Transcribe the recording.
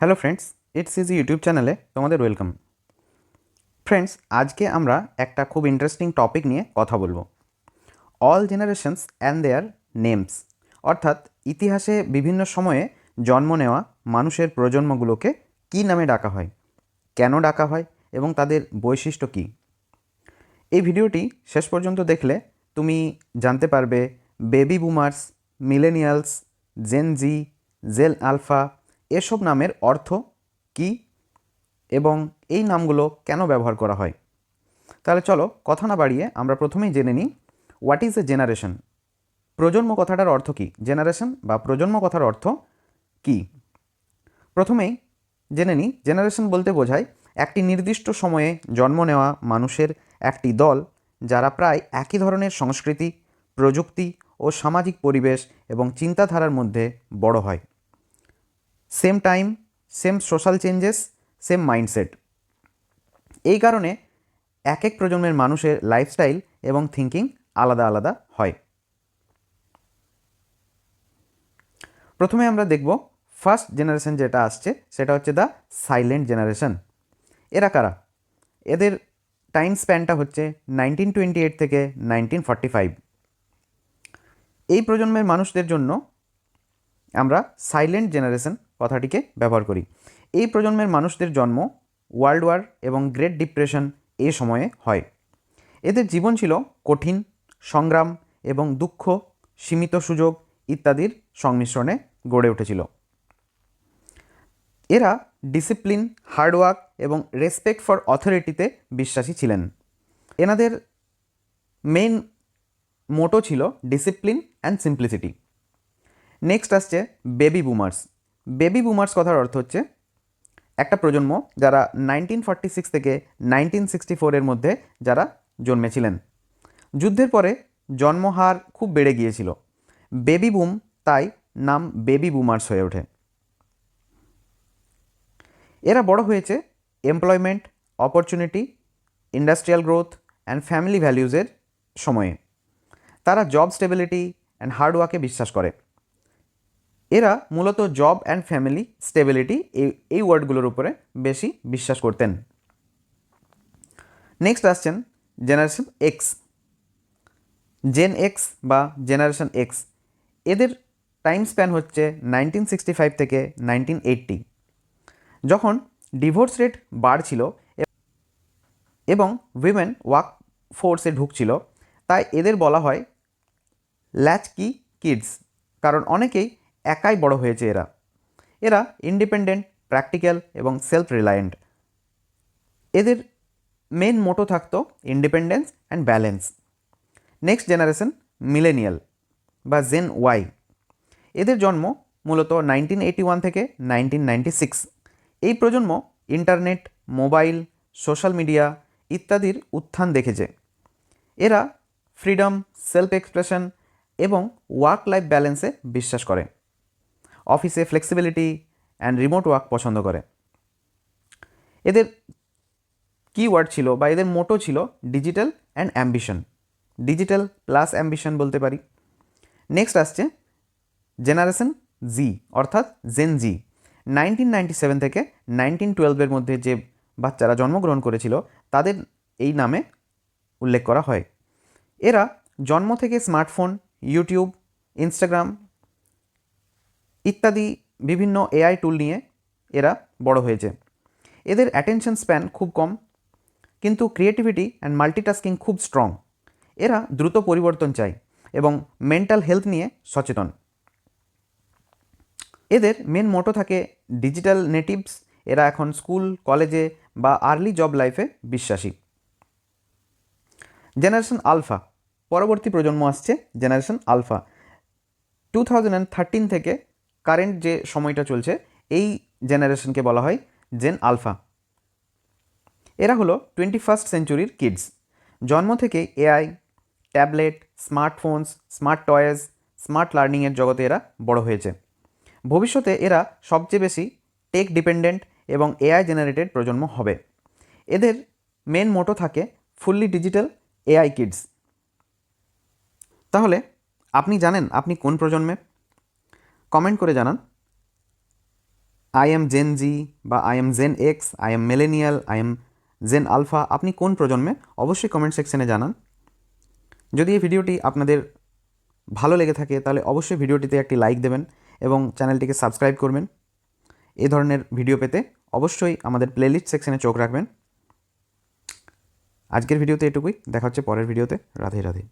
Hello friends it's easy YouTube চ্যানেলে তোমাদের welcome friends আজকে আমরা একটা খুব ইন্টারেস্টিং টপিক নিয়ে কথা বলব। All generations and their names অর্থাৎ ইতিহাসে বিভিন্ন সময়ে জন্ম নেওয়া মানুষের প্রজন্মগুলোকে কী নামে ডাকা হয়, কেন ডাকা হয় এবং তাদের বৈশিষ্ট্য কী? এই ভিডিওটি শেষ পর্যন্ত দেখলে তুমি জানতে পারবে baby boomers millennials gen Z gen alpha এসব নামের অর্থ কী এবং এই নামগুলো কেন ব্যবহার করা হয়? তাহলে চলো কথা না বাড়িয়ে আমরা প্রথমেই জেনে নিই হোয়াট ইজ এ জেনারেশন প্রজন্ম কথাটার অর্থ কী? জেনারেশন বা প্রজন্ম কথার অর্থ কী? প্রথমেই জেনে নিই জেনারেশন বলতে বোঝায় একটি নির্দিষ্ট সময়ে জন্ম নেওয়া মানুষের একটি দল যারা প্রায় একই ধরনের সংস্কৃতি, প্রযুক্তি ও সামাজিক পরিবেশ এবং চিন্তাধারার মধ্যে বড় হয়। Same time same social changes same mindset এই কারণে এক এক প্রজন্মের মানুষের লাইফস্টাইল এবং থিঙ্কিং আলাদা আলাদা হয়। প্রথমে আমরা দেখব ফার্স্ট জেনারেশন যেটা আসছে, সেটা হচ্ছে দ্য সাইলেন্ট জেনারেশন এরা কারা? এদের টাইম স্প্যানটা হচ্ছে নাইনটিন টোয়েন্টি এইট থেকে নাইনটিন ফর্টি ফাইভ এই প্রজন্মের মানুষদের জন্য আমরা সাইলেন্ট জেনারেশন কথাটিকে ব্যবহার করি। এই প্রজন্মের মানুষদের জন্ম ওয়ার্ল্ড ওয়ার এবং গ্রেট ডিপ্রেশন এই সময়ে হয়। এদের জীবন ছিল কঠিন, সংগ্রাম এবং দুঃখ, সীমিত সুযোগ ইত্যাদির সংমিশ্রণে গড়ে উঠেছিল। এরা ডিসিপ্লিন, হার্ডওয়ার্ক এবং রেসপেক্ট ফর অথরিটিতে বিশ্বাসী ছিলেন। এনাদের মেইন মোটো ছিল ডিসিপ্লিন অ্যান্ড সিম্পলিসিটি। নেক্সট আসছে বেবি বুমার্স। বেবি বুমার্স কথার অর্থ হচ্ছে একটা প্রজন্ম যারা নাইনটিন ফর্টি সিক্স থেকে নাইনটিন সিক্সটি ফোরের মধ্যে যারা জন্মেছিলেন। যুদ্ধের পরে জন্মহার খুব বেড়ে গিয়েছিল। বেবি বুম তাই নাম বেবি বুমার্স হয়ে ওঠে। এরা বড় হয়েছে employment, opportunity, industrial growth and family ভ্যালিউজের সময়ে। তারা জব স্টেবিলিটি অ্যান্ড হার্ডওয়ার্কে বিশ্বাস করে। এরা মূলত জব অ্যান্ড ফ্যামিলি স্টেবিলিটি এই এই ওয়ার্ডগুলোর উপরে বেশি বিশ্বাস করতেন। নেক্সট আসছেন জেনারেশন এক্স জেন এক্স বা জেনারেশন এক্স এদের টাইম স্প্যান হচ্ছে নাইনটিন সিক্সটি ফাইভ থেকে নাইনটিন এইট্টি যখন ডিভোর্স রেট বাড়ছিল এবং উইমেন ওয়ার্ক ফোর্সে ঢুকছিল, তাই এদের বলা হয় ল্যাচ কি কিডস কারণ অনেকেই একাই বড় হয়েছে এরা। এরা ইন্ডিপেন্ডেন্ট প্র্যাকটিক্যাল এবং সেলফ রিলায়েন্ট এদের মেন মোটো থাকতো independence and balance next generation millennial বা জেন ওয়াই এদের জন্ম মূলত নাইনটিন এইটি ওয়ান থেকে নাইনটিন নাইনটি সিক্স এই প্রজন্ম ইন্টারনেট মোবাইল সোশ্যাল মিডিয়া ইত্যাদির উত্থান দেখেছে। এরা ফ্রিডম সেলফ এক্সপ্রেশন এবং ওয়ার্ক লাইফ ব্যালেন্সে বিশ্বাস করে। অফিসে ফ্লেক্সিবিলিটি অ্যান্ড রিমোট ওয়ার্ক পছন্দ করে। এদের কিওয়ার্ড ছিল বা এদের মোটো ছিল digital and ambition digital plus ambition বলতে পারি। নেক্সট আসছে জেনারেশন জি অর্থাৎ gen Z nineteen ninety seven থেকে নাইনটিন টুয়েলভের মধ্যে যে বাচ্চারা জন্মগ্রহণ করেছিল, তাদের এই নামে উল্লেখ করা হয়। এরা জন্ম থেকে স্মার্টফোন ইউটিউব ইনস্টাগ্রাম ইত্যাদি বিভিন্ন এআই টুল নিয়ে এরা বড় হয়েছে। এদের অ্যাটেনশন স্প্যান খুব কম, কিন্তু ক্রিয়েটিভিটি অ্যান্ড মাল্টিটাস্কিং খুব স্ট্রং এরা দ্রুত পরিবর্তন চায় এবং মেন্টাল হেলথ নিয়ে সচেতন। এদের মেন মোটো থাকে ডিজিটাল নেটিভস এরা এখন স্কুল কলেজে বা আর্লি জব লাইফে বিশ্বাসী। জেনারেশন আলফা পরবর্তী প্রজন্ম আসছে generation alpha two thousand thirteen থেকে কারেন্ট যে সময়টা চলছে, এই জেনারেশনকে বলা হয় জেন আলফা। এরা হলো টোয়েন্টি ফার্স্ট সেঞ্চুরির কিডস জন্ম থেকে AI tablet smartphones smart toys smart লার্নিংয়ের জগতে এরা বড় হয়েছে। ভবিষ্যতে এরা সবচেয়ে বেশি টেক ডিপেন্ডেন্ট এবং এআই জেনারেটেড প্রজন্ম হবে। এদের মেন মোটো থাকে ফুললি ডিজিটাল এআই কিডস তাহলে, আপনি জানেন আপনি কোন প্রজন্মের কমেন্ট করে জানান। আই এম জেন জি বা I am gen X I am millennial I am gen alpha আপনি কোন প্রজন্মে? অবশ্যই কমেন্ট সেকশনে জানান। যদি এই ভিডিওটি আপনাদের ভালো লেগে থাকে, তাহলে অবশ্যই ভিডিওটিতে একটি লাইক দেবেন এবং চ্যানেলটিকে সাবস্ক্রাইব করবেন। এই ধরনের ভিডিও পেতে অবশ্যই আমাদের প্লেলিস্ট সেকশনে চোখ রাখবেন। আজকের ভিডিওতে এটুকুই। দেখা হচ্ছে পরের ভিডিওতে। রাধে রাধে।